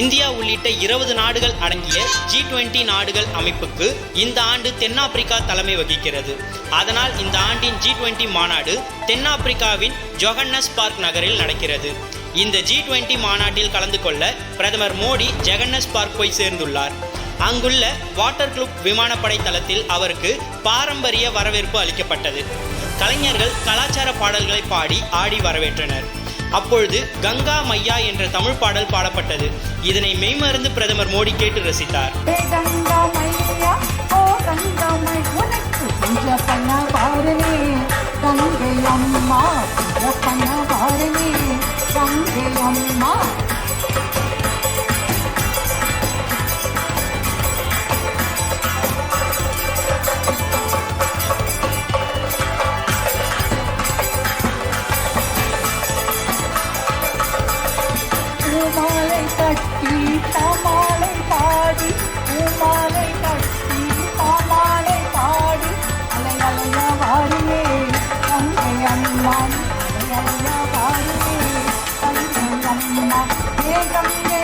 India உள்ளிட்ட இருபது நாடுகள் அடங்கிய ஜி டுவெண்ட்டி நாடுகள் அமைப்புக்கு இந்த ஆண்டு தென்னாப்பிரிக்கா தலைமை வகிக்கிறது. அதனால் இந்த ஆண்டின் ஜி டுவெண்ட்டி மாநாடு தென்னாப்பிரிக்காவின் ஜொஹன்னஸ் பார்க் நகரில் நடக்கிறது. இந்த ஜி டுவெண்ட்டி மாநாட்டில் கலந்து கொள்ள பிரதமர் மோடி ஜெகன்னஸ் பார்க் போய் சேர்ந்துள்ளார். அங்குள்ள வாட்டர் குளூப் விமானப்படை தளத்தில் அவருக்கு பாரம்பரிய வரவேற்பு அளிக்கப்பட்டது. கலைஞர்கள் கலாச்சார பாடல்களை பாடி ஆடி வரவேற்றனர். அப்பொழுது கங்கா மையா என்ற தமிழ் பாடல் பாடப்பட்டது. இதனை மெய்மறந்து பிரதமர் மோடி கேட்டு ரசித்தார். அம்மா கட்டி தமாலை பாடி பூமாலை கட்டி தமாலை பாடி. அலை அலைய வாரியே கங்கை அம்மா அலை அலையா வாரியே கங்கை அம்மா ஏ கங்கை